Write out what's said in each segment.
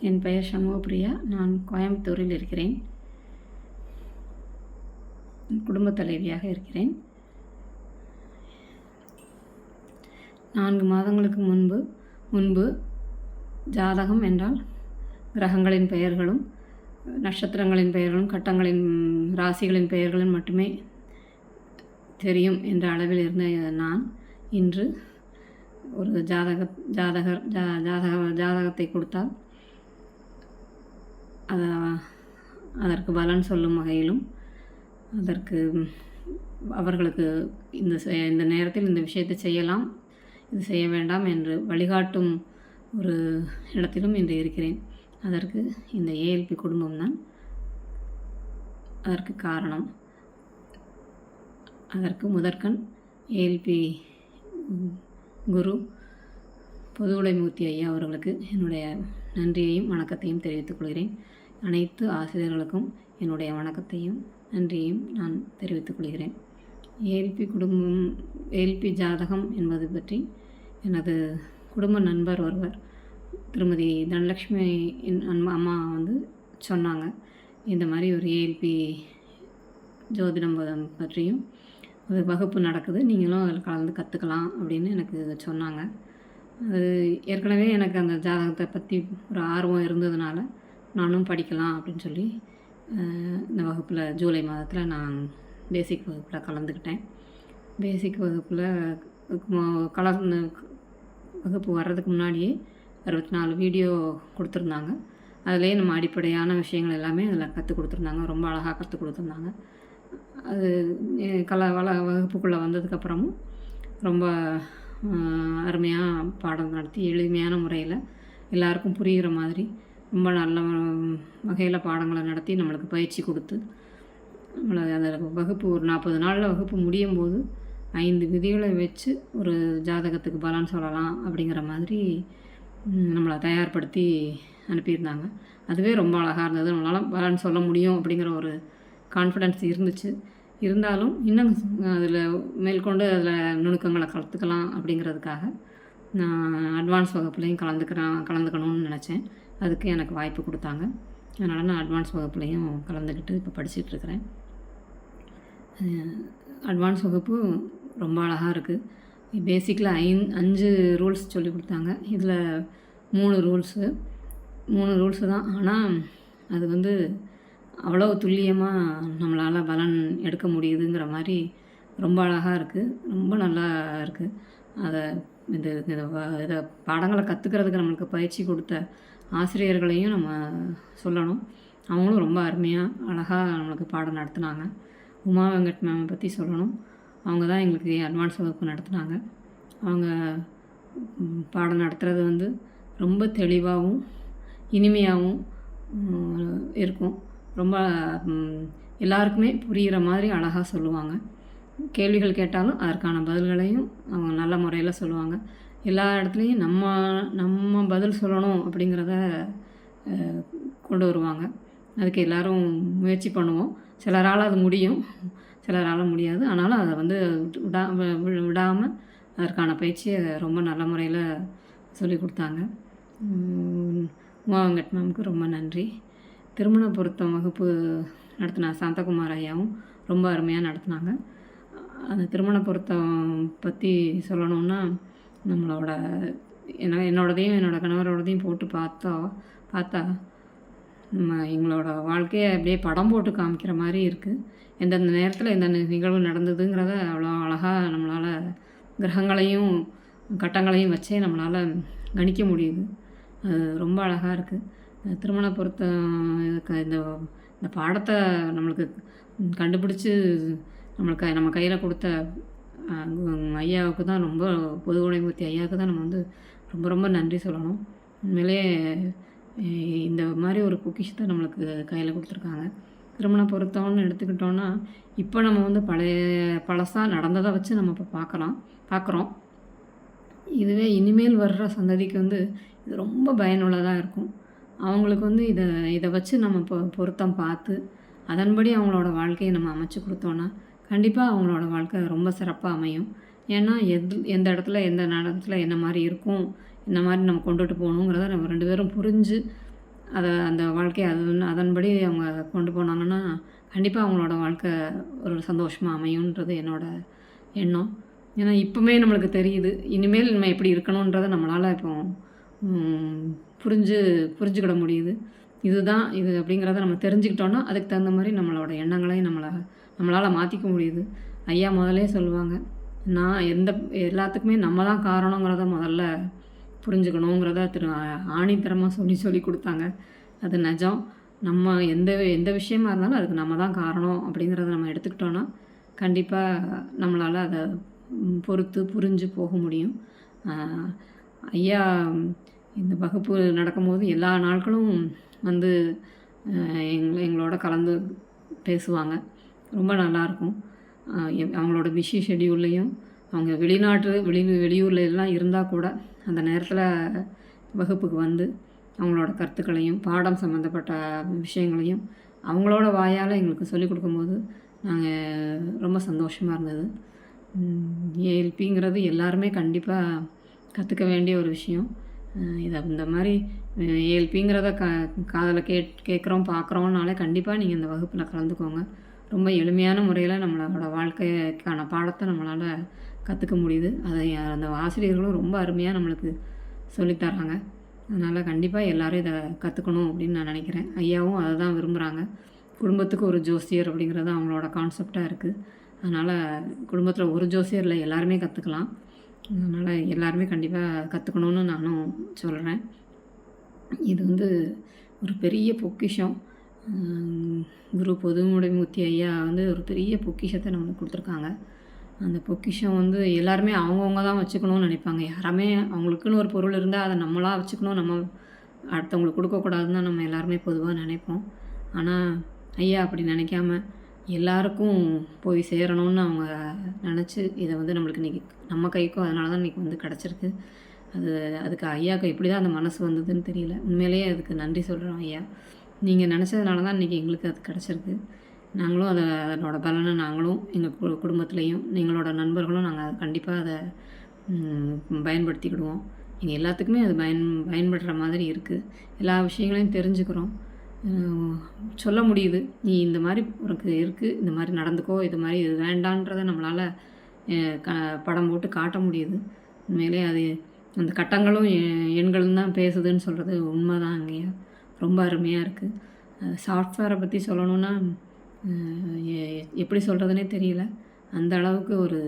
என் பெயர் சண்முகப்பிரியா நான் கோயம்புத்தூரில் இருக்கிறேன். குடும்பத் தலைவியாக இருக்கிறேன். நான்கு மாதங்களுக்கு முன்பு முன்பு ஜாதகம் என்றால் கிரகங்களின் பெயர்களும் நட்சத்திரங்களின் பெயர்களும் கட்டங்களின் ராசிகளின் பெயர்களும் மட்டுமே தெரியும் என்ற அளவில் இருந்த நான் இன்று ஒரு ஜாதக ஜாதகர் ஜா ஜாதக ஜாதகத்தை கொடுத்தால் அதற்கு பலன் சொல்லும் வகையிலும் அதற்கு அவர்களுக்கு இந்த இந்த நேரத்தில் இந்த விஷயத்தை செய்யலாம் இது செய்ய வேண்டாம் என்று வழிகாட்டும் ஒரு இடத்திலும் இன்று இருக்கிறேன். அதற்கு இந்த ஏஎல்பி குடும்பம் தான் அதற்கு காரணம். அதற்கு முதற்கண் ஏஎல்பி குரு பொதுவுடைமூர்த்தி ஐயா அவர்களுக்கு என்னுடைய நன்றியையும் வணக்கத்தையும் தெரிவித்துக் கொள்கிறேன். அனைத்து ஆசிரியர்களுக்கும் என்னுடைய வணக்கத்தையும் நன்றியையும் நான் தெரிவித்துக் கொள்கிறேன். ஏல்பி குடும்பம் ஏல்பி ஜாதகம் என்பது பற்றி எனது குடும்ப நண்பர் ஒருவர் திருமதி தனலக்ஷ்மி என் அம்மா அம்மா வந்து சொன்னாங்க. இந்த மாதிரி ஒரு ஏஎல்பி ஜோதிடம் பற்றியும் ஒரு வகுப்பு நடக்குது நீங்களும் அதில் கலந்து கற்றுக்கலாம் அப்படின்னு எனக்கு சொன்னாங்க. அது ஏற்கனவே எனக்கு அந்த ஜாதகத்தை பற்றி ஒரு ஆர்வம் இருந்ததுனால நானும் படிக்கலாம் அப்படின்னு சொல்லி இந்த வகுப்பில் ஜூலை மாதத்தில் நான் பேசிக் வகுப்பில் கலந்துக்கிட்டேன். பேசிக் வகுப்பில் கலந்து வகுப்பு வர்றதுக்கு முன்னாடியே அறுபத்தி நாலு வீடியோ கொடுத்துருந்தாங்க. அதுலேயே நம்ம அடிப்படையான விஷயங்கள் எல்லாமே அதில் கற்றுக் கொடுத்துருந்தாங்க. ரொம்ப அழகாக கற்றுக் கொடுத்துருந்தாங்க. அது கல வள வகுப்புக்குள்ளே வந்ததுக்கப்புறமும் ரொம்ப அருமையாக பாடம் நடத்தி எளிமையான முறையில் எல்லாருக்கும் புரிகிற மாதிரி ரொம்ப நல்ல வகையில் பாடங்களை நடத்தி நம்மளுக்கு பயிற்சி கொடுத்து நம்மளை அந்த வகுப்பு ஒரு நாற்பது நாளில் வகுப்பு முடியும் போது ஐந்து விதிகளை வச்சு ஒரு ஜாதகத்துக்கு பலன் சொல்லலாம் அப்படிங்கிற மாதிரி நம்மளை தயார்படுத்தி அனுப்பியிருந்தாங்க. அதுவே ரொம்ப அழகாக இருந்தது. நம்மளால் பலன் சொல்ல முடியும் அப்படிங்கிற ஒரு கான்ஃபிடென்ஸ் இருந்துச்சு. இருந்தாலும் இன்னும் அதில் மேற்கொண்டு அதில் நுணுக்கங்களை கலத்துக்கலாம் அப்படிங்கிறதுக்காக நான் அட்வான்ஸ் வகுப்புலேயும் கலந்துக்கிறேன் கலந்துக்கணும்னு நினச்சேன். அதுக்கு எனக்கு வாய்ப்பு கொடுத்தாங்க. அதனால் நான் அட்வான்ஸ் வகுப்புலையும் கலந்துக்கிட்டு இப்போ படிச்சிட்ருக்கிறேன். அட்வான்ஸ் வகுப்பு ரொம்ப அழகாக இருக்குது பேசிக்கில் ஐந் அஞ்சு ரூல்ஸ் சொல்லி கொடுத்தாங்க. இதில் மூணு ரூல்ஸு மூணு ரூல்ஸு தான். ஆனால் அது வந்து அவ்வளோ துல்லியமாக நம்மளால் பலன் எடுக்க முடியுதுங்கிற மாதிரி ரொம்ப அழகாக இருக்குது ரொம்ப நல்லா இருக்குது அதை இந்த இதை பாடங்களை கற்றுக்கிறதுக்கு நம்மளுக்கு பயிற்சி கொடுத்த ஆசிரியர்களையும் நம்ம சொல்லணும். அவங்களும் ரொம்ப அருமையாக அழகாக நம்மளுக்கு பாடம் நடத்துனாங்க. உமா வெங்கட் மேமை பற்றி சொல்லணும். அவங்க தான் எங்களுக்கு அட்வான்ஸ் வகுப்பு நடத்துனாங்க. அவங்க பாடம் நடத்துகிறது வந்து ரொம்ப தெளிவாகவும் இனிமையாகவும் இருக்கும். ரொம்ப எல்லாருக்குமே புரிகிற மாதிரி அழகாக சொல்லுவாங்க. கேள்விகள் கேட்டாலும் அதற்கான பதில்களையும் அவங்க நல்ல முறையில் சொல்லுவாங்க. எல்லா இடத்துலையும் நம்ம நம்ம பதில் சொல்லணும் அப்படிங்கிறத கொண்டு வருவாங்க. அதுக்கு எல்லோரும் முயற்சி பண்ணுவோம். சிலரால் அது முடியும். சிலரால் முடியாது. ஆனாலும் அதை வந்து விடா விடாமல் அதற்கான பயிற்சியை ரொம்ப நல்ல முறையில் சொல்லி கொடுத்தாங்க. உம், மேம்க்கு ரொம்ப நன்றி. திருமண பொருத்தம் வகுப்பு நடத்தின சாந்தகுமார் ஐயாவும் ரொம்ப அருமையாக நடத்தினாங்க. அந்த திருமண பொருத்தம் பற்றி சொல்லணுன்னா நம்மளோட என்ன என்னோடதையும் என்னோடய கணவரோடதையும் போட்டு பார்த்தா பார்த்தா நம்ம எங்களோட வாழ்க்கையை அப்படியே படம் போட்டு காமிக்கிற மாதிரி இருக்குது எந்தெந்த நேரத்தில் எந்தெந்த நிகழ்வு நடந்ததுங்கிறத அவ்வளோ அழகாக நம்மளால் கிரகங்களையும் கட்டங்களையும் வச்சே நம்மளால் கணிக்க முடியுது. அது ரொம்ப அழகாக இருக்குது திருமண பொருத்தம் இந்த இந்த பாடத்தை நம்மளுக்கு கண்டுபிடிச்சி நம்மளுக்கு நம்ம கையில் கொடுத்த ஐயாவுக்கு தான் ரொம்ப பொதுவுடைமூர்த்தி ஐயாவுக்கு தான் நம்ம வந்து ரொம்ப ரொம்ப நன்றி சொல்லணும். உண்மையிலே இந்த மாதிரி ஒரு பொக்கிஷத்தை நம்மளுக்கு கையில் கொடுத்துருக்காங்க. திருமண பொருத்தம்னு எடுத்துக்கிட்டோன்னா இப்போ நம்ம வந்து பழைய பழசாக நடந்ததை வச்சு நம்ம இப்போ பார்க்கலாம் பார்க்குறோம். இதுவே இனிமேல் வர்ற சந்ததிக்கு வந்து இது ரொம்ப பயனுள்ளதாக இருக்கும். அவங்களுக்கு வந்து இதை இதை வச்சு நம்ம பொ பொருத்தம் பார்த்து அதன்படி அவங்களோட வாழ்க்கையை நம்ம அமைச்சு கொடுத்தோன்னா கண்டிப்பாக அவங்களோட வாழ்க்கை ரொம்ப சிறப்பாக அமையும். ஏன்னா எது எந்த இடத்துல எந்த நேரத்தில் என்ன மாதிரி இருக்கும் என்ன மாதிரி நம்ம கொண்டுட்டு போகணுங்கிறத நம்ம ரெண்டு பேரும் புரிஞ்சு அதை அந்த வாழ்க்கையை அது அதன்படி அவங்க கொண்டு போனாங்கன்னா கண்டிப்பாக அவங்களோட வாழ்க்கை ஒரு சந்தோஷமாக அமையுன்றது என்னோடய எண்ணம். ஏன்னா இப்போவுமே நம்மளுக்கு தெரியுது இனிமேல் நம்ம எப்படி இருக்கணுன்றதை நம்மளால் இப்போ புரிஞ்சு புரிஞ்சுக்கிட முடியுது. இதுதான் இது அப்படிங்கிறத நம்ம தெரிஞ்சுக்கிட்டோன்னா அதுக்கு தகுந்த மாதிரி நம்மளோட எண்ணங்களையும் நம்மளை நம்மளால் மாற்றிக்க முடியுது. ஐயா முதல்லே சொல்லுவாங்க நான் எந்த எல்லாத்துக்குமே நம்ம தான் காரணங்கிறத முதல்ல புரிஞ்சுக்கணுங்கிறத திரு ஆணித்தரமாக சொல்லி சொல்லி கொடுத்தாங்க. அது நிஜம். நம்ம எந்த எந்த விஷயமா இருந்தாலும் அதுக்கு நம்ம தான் காரணம் அப்படிங்கிறத நம்ம எடுத்துக்கிட்டோன்னா கண்டிப்பாக நம்மளால் அதை பொறுத்து புரிஞ்சு போக முடியும். ஐயா இந்த வகுப்பு நடக்கும்போது எல்லா நாட்களும் வந்து எங் எங்களோட கலந்து பேசுவாங்க. ரொம்ப நல்லாயிருக்கும். அவங்களோட பிஸி ஷெடியூல்லையும் அவங்க வெளிநாட்டு வெளி வெளியூர்ல எல்லாம் இருந்தால் கூட அந்த நேரத்தில் வகுப்புக்கு வந்து அவங்களோட கருத்துக்களையும் பாடம் சம்மந்தப்பட்ட விஷயங்களையும் அவங்களோட வாயால் எங்களுக்கு சொல்லிக் கொடுக்கும்போது நாங்கள் ரொம்ப சந்தோஷமாக இருந்தது. ஏஎல்பிங்கிறது எல்லாருமே கண்டிப்பாக கற்றுக்க வேண்டிய ஒரு விஷயம். இதை இந்த மாதிரி ஏஎல்பிங்கிறத க காதில் கேட் கேட்குறோம் பார்க்குறோம்னாலே கண்டிப்பாக நீங்கள் இந்த வகுப்பில் கலந்துக்கோங்க. ரொம்ப எளிமையான முறையில் நம்மளோட வாழ்க்கைக்கான பாடத்தை நம்மளால் கற்றுக்க முடியுது. அதை அந்த ஆசிரியர்களும் ரொம்ப அருமையாக நம்மளுக்கு சொல்லித்தராங்க அதனால் கண்டிப்பாக எல்லாரும் இதை கற்றுக்கணும் அப்படின்னு நான் நினைக்கிறேன். ஐயாவும் அதை தான் விரும்புகிறாங்க குடும்பத்துக்கு ஒரு ஜோசியர் அப்படிங்கிறது அவங்களோட கான்செப்டாக இருக்குது அதனால் குடும்பத்தில் ஒரு ஜோசியரில் எல்லாருமே கற்றுக்கலாம் அதனால் எல்லாருமே கண்டிப்பாக கற்றுக்கணுன்னு நானும் சொல்கிறேன் இது வந்து ஒரு பெரிய பொக்கிஷம். குரு பொதுமுடைமூர்த்தி ஐயா வந்து ஒரு பெரிய பொக்கிஷத்தை நம்மளுக்கு கொடுத்துருக்காங்க. அந்த பொக்கிஷம் வந்து எல்லாருமே அவங்கவுங்க தான் வச்சுக்கணும்னு நினைப்பாங்க. யாருமே அவங்களுக்குன்னு ஒரு பொருள் இருந்தால் அதை நம்மளாக வச்சுக்கணும் நம்ம அடுத்தவங்களுக்கு கொடுக்கக்கூடாதுன்னு தான் நம்ம எல்லாருமே பொதுவாக நினைப்போம். ஆனால் ஐயா அப்படி நினைக்காம எல்லாருக்கும் போய் சேரணும்னு அவங்க நினச்சி இதை வந்து நம்மளுக்கு இன்றைக்கி நம்ம கைக்கும் அதனால தான் இன்றைக்கி வந்து கிடச்சிருக்கு. அது அதுக்கு ஐயாவுக்கு எப்படி தான் அந்த மனசு வந்ததுன்னு தெரியல. உண்மையிலேயே அதுக்கு நன்றி சொல்கிறோம் ஐயா. நீங்கள் நினச்சதுனால தான் இன்றைக்கி எங்களுக்கு அது கிடச்சிருக்கு. நாங்களும் அதை அதனோட பலனை நாங்களும் எங்கள் கு குடும்பத்துலேயும் எங்களோட நண்பர்களும் நாங்கள் கண்டிப்பாக அதை பயன்படுத்திக்கிடுவோம். எங்கள் எல்லாத்துக்குமே அது பயன் பயன்படுற மாதிரி இருக்குது எல்லா விஷயங்களையும் தெரிஞ்சுக்கிறோம். சொல்ல முடியுது. நீ இந்த மாதிரி உனக்கு இருக்குது இந்த மாதிரி நடந்துக்கோ இது மாதிரி இது வேண்டான்றதை நம்மளால் க படம் போட்டு காட்ட முடியுது. உண்மையிலே அது அந்த கட்டங்களும் எண்களும் தான் பேசுதுன்னு சொல்கிறது உண்மை தான் அங்கேயா ரொம்ப அருமையாக இருக்குது சாஃப்ட்வேரை பற்றி சொல்லணும்னா எ- எப்படி சொல்கிறதுனே தெரியல. அந்த அளவுக்கு ஒரு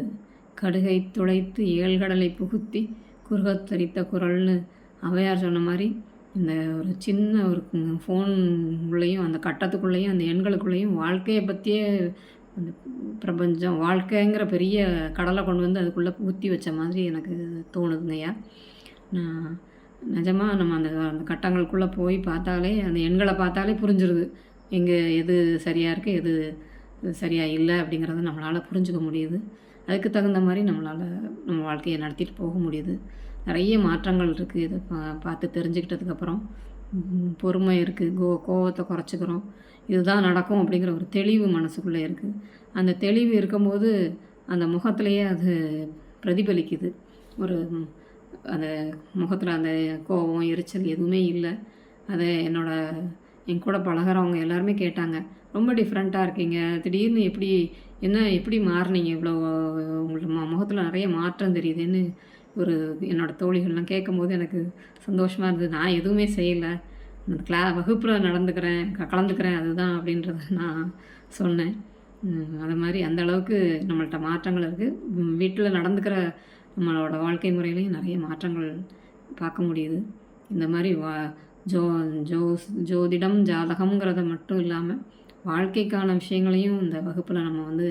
கடுகை துளைத்து ஏழ்கடலை புகுத்தி குறுகத் தரித்த குரல்னு அவையார் சொன்ன மாதிரி இந்த ஒரு சின்ன ஒரு ஃபோன் உள்ளேயும் அந்த கட்டத்துக்குள்ளேயும் அந்த எண்களுக்குள்ளேயும் வாழ்க்கையை பற்றியே அந்த பிரபஞ்சம் வாழ்க்கைங்கிற பெரிய கடலை கொண்டு வந்து அதுக்குள்ளே ஊற்றி வச்ச மாதிரி எனக்கு தோணுதுங்கய்யா. நான் நிஜமாக நம்ம அந்த அந்த கட்டங்களுக்குள்ளே போய் பார்த்தாலே அந்த எண்களை பார்த்தாலே புரிஞ்சிருது. எங்கே எது சரியாக இருக்குது எது சரியாக இல்லை அப்படிங்கிறத நம்மளால் புரிஞ்சுக்க முடியுது. அதுக்கு தகுந்த மாதிரி நம்மளால் நம்ம வாழ்க்கையை நடத்திட்டு போக முடியுது. நிறைய மாற்றங்கள் இருக்குது இதை பா பார்த்து தெரிஞ்சுக்கிட்டதுக்கப்புறம் பொறுமை இருக்குது கோ கோவத்தை குறைச்சிக்கிறோம். இதுதான் நடக்கும் அப்படிங்கிற ஒரு தெளிவு மனசுக்குள்ளே இருக்குது அந்த தெளிவு இருக்கும்போது அந்த முகத்துலேயே அது பிரதிபலிக்குது. ஒரு அந்த முகத்தில் அந்த கோபம் எரிச்சல் எதுவுமே இல்லை. அதை என்னோடய என் கூட பழகுறவங்க எல்லாருமே கேட்டாங்க ரொம்ப டிஃப்ரெண்ட்டாக இருக்கீங்க. திடீர்னு எப்படி என்ன எப்படி மாறுனீங்க? இவ்வளோ உங்களுக்கு முகத்தில் நிறைய மாற்றம் தெரியுதுன்னு ஒரு என்னோட தோழிகள்லாம் கேட்கும்போது எனக்கு சந்தோஷமாக இருந்தது. நான் எதுவுமே செய்யலை. அந்த கிளா வகுப்பில் நடந்துக்கிறேன் க- கலந்துக்கிறேன் அதுதான் அப்படின்றத நான் சொன்னேன். அது மாதிரி அந்த அளவுக்கு நம்மள்ட்ட மாற்றங்கள் இருக்குது வீட்டில் நடந்துக்கிற நம்மளோட வாழ்க்கை முறையிலையும் நிறைய மாற்றங்கள் பார்க்க முடியுது. இந்த மாதிரி வா ஜோ ஜோ ஜோதிடம் ஜாதகம்ங்கிறத மட்டும் இல்லாமல் வாழ்க்கைக்கான விஷயங்களையும் இந்த வகுப்பில் நம்ம வந்து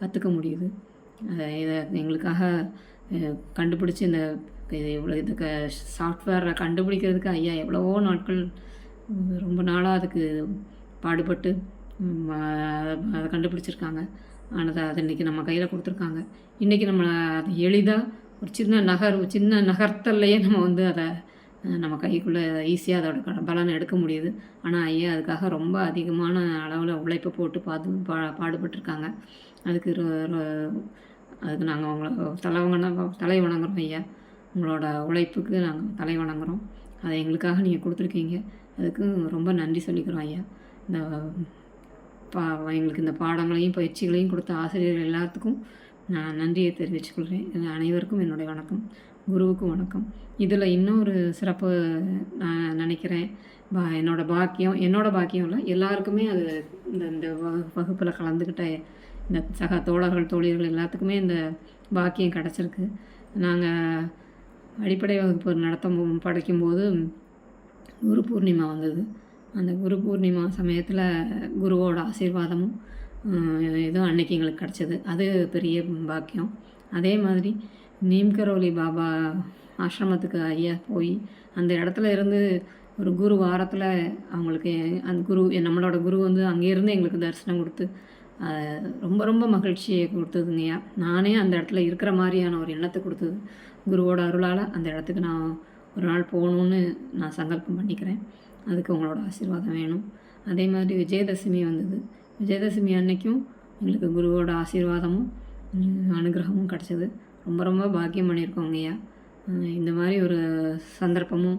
கற்றுக்க முடியுது. இதை எங்களுக்காக கண்டுபிடிச்சி இந்த இது இவ்வளோ இதுக்கு சாஃப்ட்வேரை கண்டுபிடிக்கிறதுக்கு ஐயா எவ்வளவோ நாட்கள் ரொம்ப நாளாக அதுக்கு பாடுபட்டு அதை கண்டுபிடிச்சிருக்காங்க. ஆனால் அதை இன்றைக்கி நம்ம கையில் கொடுத்துருக்காங்க. இன்றைக்கி நம்ம அது எளிதாக ஒரு சின்ன நகர் ஒரு சின்ன நகர்த்தல்லையே நம்ம வந்து அதை நம்ம கைக்குள்ளே ஈஸியாக அதோட க- பலனை எடுக்க முடியுது. ஆனால் ஐயா அதுக்காக ரொம்ப அதிகமான அளவில் உழைப்பை போட்டு பார்த்து பா பாடுபட்டிருக்காங்க. அதுக்கு ரொ- ரொ- அதுக்கு நாங்கள் அவங்கள தலை வணங்க தலை வணங்குறோம் ஐயா. உங்களோட உழைப்புக்கு நாங்கள் தலை வணங்குறோம். அதை எங்களுக்காக நீங்கள் கொடுத்துருக்கீங்க. அதுக்கு ரொம்ப நன்றி சொல்லிக்கிறோம் ஐயா. இந்த பா எங்களுக்கு இந்த பாடங்களையும் பயிற்சிகளையும் கொடுத்த ஆசிரியர்கள் எல்லாத்துக்கும் நான் நன்றியை தெரிவிச்சுக்கொள்கிறேன் இது அனைவருக்கும் என்னுடைய வணக்கம். குருவுக்கும் வணக்கம். இதில் இன்னொரு சிறப்பு நான் நினைக்கிறேன். பா என்னோட பாக்கியம் என்னோட பாக்கியம் இல்லை எல்லாருக்குமே அது இந்த இந்த வகு வகுப்பில் கலந்துக்கிட்ட இந்த சக தோழர்கள் தோழியர்கள் எல்லாத்துக்குமே இந்த பாக்கியம் கிடச்சிருக்கு. நாங்கள் அடிப்படை வகுப்பு நடத்தும் படைக்கும்போது குரு பூர்ணிமா வந்தது. அந்த குரு பூர்ணிமா சமயத்தில் குருவோட ஆசீர்வாதமும் இதுவும் அன்னைக்கு எங்களுக்கு கிடச்சிது. அது பெரிய பாக்கியம். அதே மாதிரி நீம்கரோலி பாபா ஆசிரமத்துக்கு ஐயா போய் அந்த இடத்துல இருந்து ஒரு குரு வாரத்தில் அவங்களுக்கு அந்த குரு நம்மளோட குரு வந்து அங்கேருந்து எங்களுக்கு தரிசனம் கொடுத்து ரொம்ப ரொம்ப மகிழ்ச்சியை கொடுத்ததுங்கய்யா நானே அந்த இடத்துல இருக்கிற மாதிரியான ஒரு எண்ணத்தை கொடுத்தது. குருவோட அருளால் அந்த இடத்துக்கு நான் ஒரு நாள் போகணுன்னு நான் சங்கல்பம் பண்ணிக்கிறேன். அதுக்கு உங்களோட ஆசீர்வாதம் வேணும். அதே மாதிரி விஜயதசமி வந்தது. விஜயதசமி அன்னைக்கும் எங்களுக்கு குருவோட ஆசீர்வாதமும் அனுகிரகமும் கிடச்சிது. ரொம்ப ரொம்ப பாக்கியம் பண்ணியிருக்கோம் ஐயா இந்த மாதிரி ஒரு சந்தர்ப்பமும்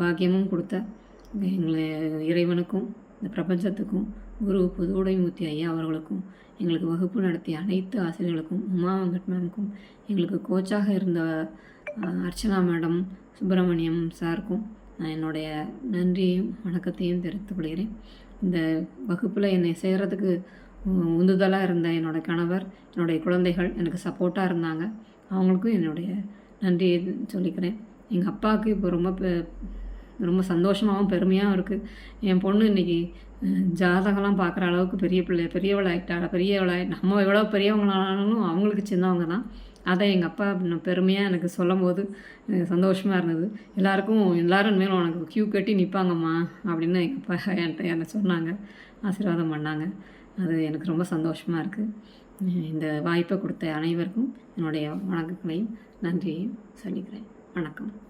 பாக்கியமும் கொடுத்த எங்களை இறைவனுக்கும் இந்த பிரபஞ்சத்துக்கும் குரு புதுவுடைமூர்த்தி ஐயா அவர்களுக்கும் எங்களுக்கு வகுப்பு நடத்திய அனைத்து ஆசிரியர்களுக்கும் உமா வெங்கட் மேமுக்கும் எங்களுக்கு கோச்சாக இருந்த அர்ச்சனா மேடம் சுப்பிரமணியம் சாருக்கும் நான் என்னுடைய நன்றியையும் வணக்கத்தையும் தெரிவித்துக் கொள்கிறேன். இந்த வகுப்பில் என்னை சேர்கிறதுக்கு உந்துதலாக இருந்த என்னோட கணவர் என்னுடைய குழந்தைகள் எனக்கு சப்போர்ட்டாக இருந்தாங்க. அவங்களுக்கும் என்னுடைய நன்றியை சொல்லிக்கிறேன். எங்கள் அப்பாவுக்கு இப்போ ரொம்ப பெ- ரொம்ப சந்தோஷமாகவும் பெருமையாகவும் இருக்குது என் பொண்ணு இன்றைக்கி ஜாதகம்லாம் பார்க்குற அளவுக்கு பெரிய பிள்ளை பெரியவள் ஆகிட்டா நம்ம எவ்வளோ பெரியவங்களானாலும் அவங்களுக்கு சின்னவங்க தான் அதை எங்கள் அப்பா பெருமையாக எனக்கு சொல்லும் போது சந்தோஷமாக இருந்தது. எல்லாருக்கும் எல்லாரும் மேலும் உனக்கு க்யூ கட்டி நிற்பாங்கம்மா அப்படின்னு எங்கள் அப்பா என்கிட்ட என்னை சொன்னாங்க. ஆசீர்வாதம் பண்ணாங்க. அது எனக்கு ரொம்ப சந்தோஷமாக இருக்குது இந்த வாய்ப்பை கொடுத்த அனைவருக்கும் என்னுடைய வணக்கங்களையும் நன்றியையும் சொல்லிக்கிறேன். வணக்கம்.